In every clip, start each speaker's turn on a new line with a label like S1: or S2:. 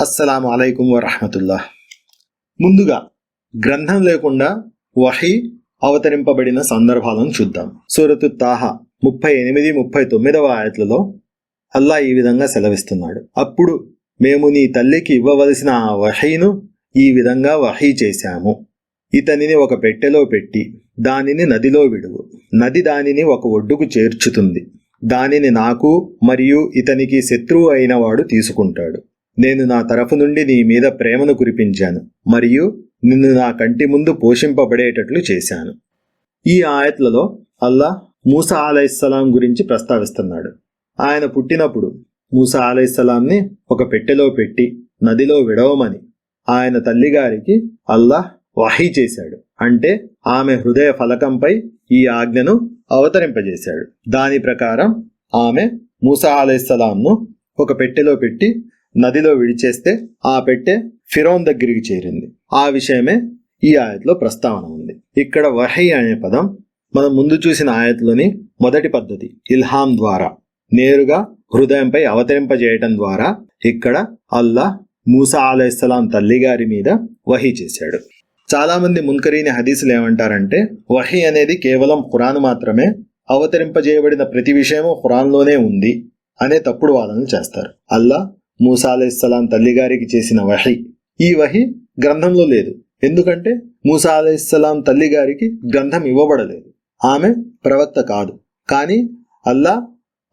S1: అస్సలాము అలైకుం వరహమతుల్లా. ముందుగా గ్రంథం లేకుండా వహి అవతరింపబడిన సందర్భాలను చూద్దాం. సూరతు తాహా ముప్పై ఎనిమిది ముప్పై తొమ్మిదవ ఆయత్లలో అల్లా ఈ విధంగా సెలవిస్తున్నాడు. అప్పుడు మేము నీ తల్లికి ఇవ్వవలసిన ఆ వహీను ఈ విధంగా వహీ చేశాము. ఇతనిని ఒక పెట్టెలో పెట్టి దానిని నదిలో విడువు. నది దానిని ఒక ఒడ్డుకు చేర్చుతుంది. దానిని నాకు మరియు ఇతనికి శత్రువు అయిన వాడు తీసుకుంటాడు. నేను నా తరఫు నుండి నీ మీద ప్రేమను కురిపించాను మరియు నిన్ను నా కంటి ముందు పోషింపబడేటట్లు చేశాను. ఈ ఆయత్లలో అల్లా మూసా అలైహిస్సలాం గురించి ప్రస్తావిస్తున్నాడు. ఆయన పుట్టినప్పుడు మూసా అలైహిస్సలాంని ఒక పెట్టెలో పెట్టి నదిలో విడవమని ఆయన తల్లిగారికి అల్లాహ్ వహీ చేశాడు. అంటే ఆమె హృదయ ఫలకంపై ఈ ఆజ్ఞను అవతరింపజేశాడు. దాని ప్రకారం ఆమె మూసా అలైహిస్సలాంను ఒక పెట్టెలో పెట్టి నదిలో విడిచేస్తే ఆ పెట్టె ఫిరోన్ దగ్గరికి చేరింది. ఆ విషయమే ఈ ఆయతలో ప్రస్తావన ఉంది. ఇక్కడ వహై అనే పదం మనం ముందు చూసిన ఆయతలోని మొదటి పద్ధతి ఇల్హాం ద్వారా నేరుగా హృదయంపై అవతరింపజేయటం ద్వారా ఇక్కడ అల్లాహ్ మూసా అలైహిస్సలాం తల్లిగారి మీద వహీ చేశాడు. చాలామంది మున్కరీని హదీసులు ఏమంటారంటే వహీ అనేది కేవలం ఖురాన్ మాత్రమే అవతరింపజేయబడిన ప్రతి విషయము ఖురాన్లోనే ఉంది అనే తప్పుడు వాదనలు చేస్తారు. అల్లా మూసా అలైహిస్సలాం తల్లిగారికి చేసిన వహి. ఈ వహి గ్రంథంలో లేదు. ఎందుకంటే మూసా అలైహిస్సలాం తల్లిగారికి గ్రంథం ఇవ్వబడలేదు. ఆమె ప్రవక్త కాదు. కానీ అల్లా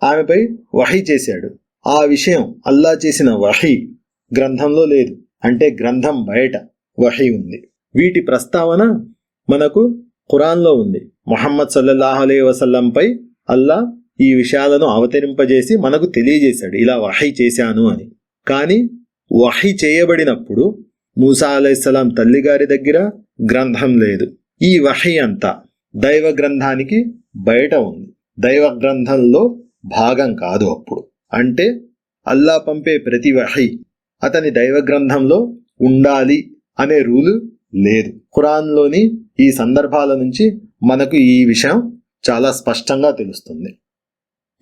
S1: ఆమెపై వహి చేశాడు. ఆ విషయం అల్లా చేసిన వహి గ్రంథంలో లేదు. అంటే గ్రంథం బయట వహి ఉంది. వీటి ప్రస్తావన మనకు ఖురాన్లో ఉంది. మొహమ్మద్ సల్లల్లాహు అలై వసల్లంపై అల్లా ఈ విషయాలను అవతరింపజేసి మనకు తెలియజేశాడు. ఇలా వహై చేశాను అని. కానీ వహై చేయబడినప్పుడు మూసా అలైస్లాం తల్లిగారి దగ్గర గ్రంథం లేదు. ఈ వహై అంతా దైవ గ్రంథానికి బయట ఉంది. దైవ గ్రంథంలో భాగం కాదు అప్పుడు. అంటే అల్లా పంపే ప్రతి వహై అతని దైవ గ్రంథంలో ఉండాలి అనే రూలు లేదు. ఖురాన్లోని ఈ సందర్భాల నుంచి మనకు ఈ విషయం చాలా స్పష్టంగా తెలుస్తుంది.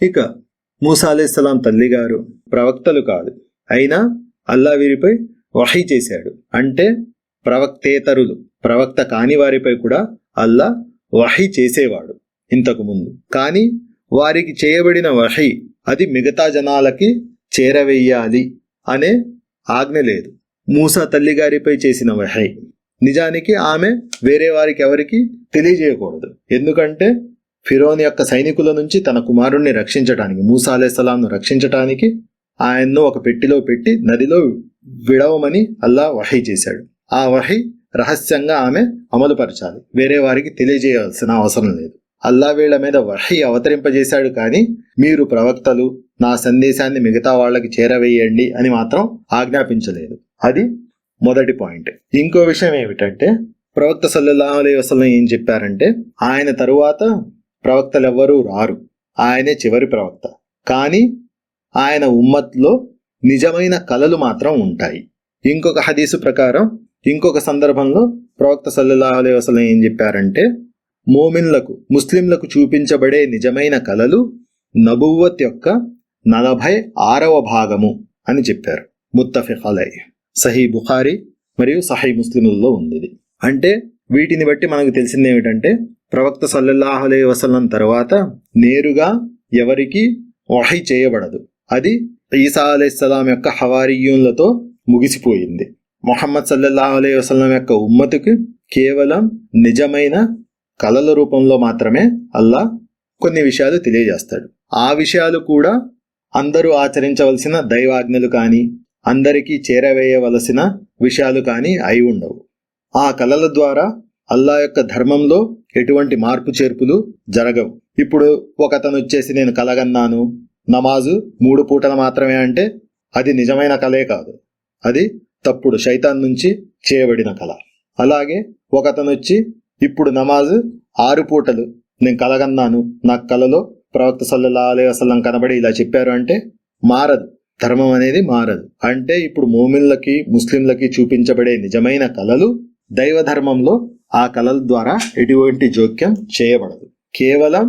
S1: ఇక మూసా అలైహిస్సలాం తల్లిగారు ప్రవక్తలు కాదు. అయినా అల్లా వీరిపై వహీ చేశాడు. అంటే ప్రవక్తేతరులు ప్రవక్త కాని వారిపై కూడా అల్లా వహీ చేసేవాడు ఇంతకు ముందు. కానీ వారికి చేయబడిన వహీ అది మిగతా జనాలకి చేరవేయాలి అనే ఆజ్ఞ లేదు. మూసా తల్లిగారిపై చేసిన వహై. నిజానికి ఆమె వేరే వారికి ఎవరికి తెలియజేయకూడదు. ఎందుకంటే ఫిరోన్ యొక్క సైనికుల నుంచి తన కుమారుణ్ణి రక్షించటానికి మూసా అలైసలాంను రక్షించటానికి ఆయన్ను ఒక పెట్టిలో పెట్టి నదిలో విడవమని అల్లా వహీ చేశాడు. ఆ వహీ రహస్యంగా ఆమె అమలుపరచాలి. వేరే వారికి తెలియజేయాల్సిన అవసరం లేదు. అల్లా వీళ్ళ మీద వహీ అవతరింపజేశాడు కానీ మీరు ప్రవక్తలు నా సందేశాన్ని మిగతా వాళ్ళకి చేరవేయండి అని మాత్రం ఆజ్ఞాపించలేదు. అది మొదటి పాయింట్. ఇంకో విషయం ఏమిటంటే ప్రవక్త సల్లల్లాహు అలైహి వసలం ఏం చెప్పారంటే ఆయన తరువాత ప్రవక్తలెవ్వరూ రారు. ఆయనే చివరి ప్రవక్త. కానీ ఆయన ఉమ్మత్లో నిజమైన కళలు మాత్రం ఉంటాయి. ఇంకొక హదీసు ప్రకారం ఇంకొక సందర్భంలో ప్రవక్త సల్లల్లాహు అలైహి ఏం చెప్పారంటే మోమిన్లకు ముస్లింలకు చూపించబడే నిజమైన కళలు నబువ్వత్ యొక్క నలభై ఆరవ భాగము అని చెప్పారు. ముత్తఫిక్ అలై సహీ బుఖారి మరియు సహీ ముస్లిముల్లో ఉంది అంటే వీటిని బట్టి మనకు తెలిసింది ఏమిటంటే ప్రవక్త సల్లల్లాహు అలై వసలం తర్వాత నేరుగా ఎవరికి వహై చేయబడదు. అది ఈసా అలైస్లాం యొక్క హవారియూన్లతో ముగిసిపోయింది. మొహమ్మద్ సల్లల్లాహు అలై వసలం యొక్క ఉమ్మతికి కేవలం నిజమైన కళల రూపంలో మాత్రమే అల్లా కొన్ని విషయాలు తెలియజేస్తాడు. ఆ విషయాలు కూడా అందరూ ఆచరించవలసిన దైవాజ్ఞలు కానీ అందరికీ చేరవేయవలసిన విషయాలు కానీ అయి ఉండవు. ఆ కళల ద్వారా అల్లా యొక్క ధర్మంలో ఎటువంటి మార్పు చేర్పులు జరగవు. ఇప్పుడు ఒకతను వచ్చేసి నేను కలగన్నాను నమాజు మూడు పూటలు మాత్రమే అంటే అది నిజమైన కళే కాదు. అది తప్పుడు శైతాన్ నుంచి చేయబడిన కళ. అలాగే ఒకతను వచ్చి ఇప్పుడు నమాజు ఆరు పూటలు నేను కలగన్నాను నాకు కళలో ప్రవక్త సల్లల్లా అలై వసల్లం కనబడి ఇలా చెప్పారు అంటే మారదు. ధర్మం అనేది మారదు. అంటే ఇప్పుడు మోమిన్లకి ముస్లింలకి చూపించబడే నిజమైన కళలు దైవ ధర్మంలో ఆ కళల ద్వారా ఎటువంటి జోక్యం చేయబడదు. కేవలం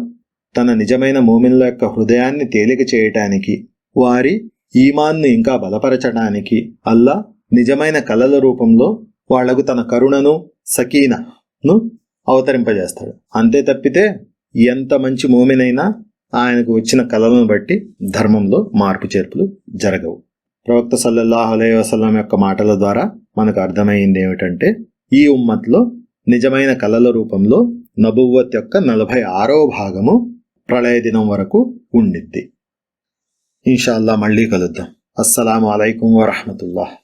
S1: తన నిజమైన మోమిన్ల యొక్క హృదయాన్ని తేలిక చేయటానికి వారి ఈమాన్ను ఇంకా బలపరచడానికి అల్లా నిజమైన కళల రూపంలో వాళ్ళకు తన కరుణను సకీనను అవతరింపజేస్తాడు. అంతే తప్పితే ఎంత మంచి మోమినైనా ఆయనకు వచ్చిన కళలను బట్టి ధర్మంలో మార్పు చేర్పులు జరగవు. ప్రవక్త సల్లల్లాహు అలైహి వసల్లం యొక్క మాటల ద్వారా మనకు అర్థమైంది ఏమిటంటే ఈ ఉమ్మత్లో నిజమైన కళల రూపంలో నబువ్వత్ యొక్క నలభై ఆరో భాగము ప్రళయ దినం వరకు ఉండిద్ది. ఇన్షాల్లా మళ్ళీ కలుద్దాం. అస్సలం అయికం వరహమతుల్లాహ్.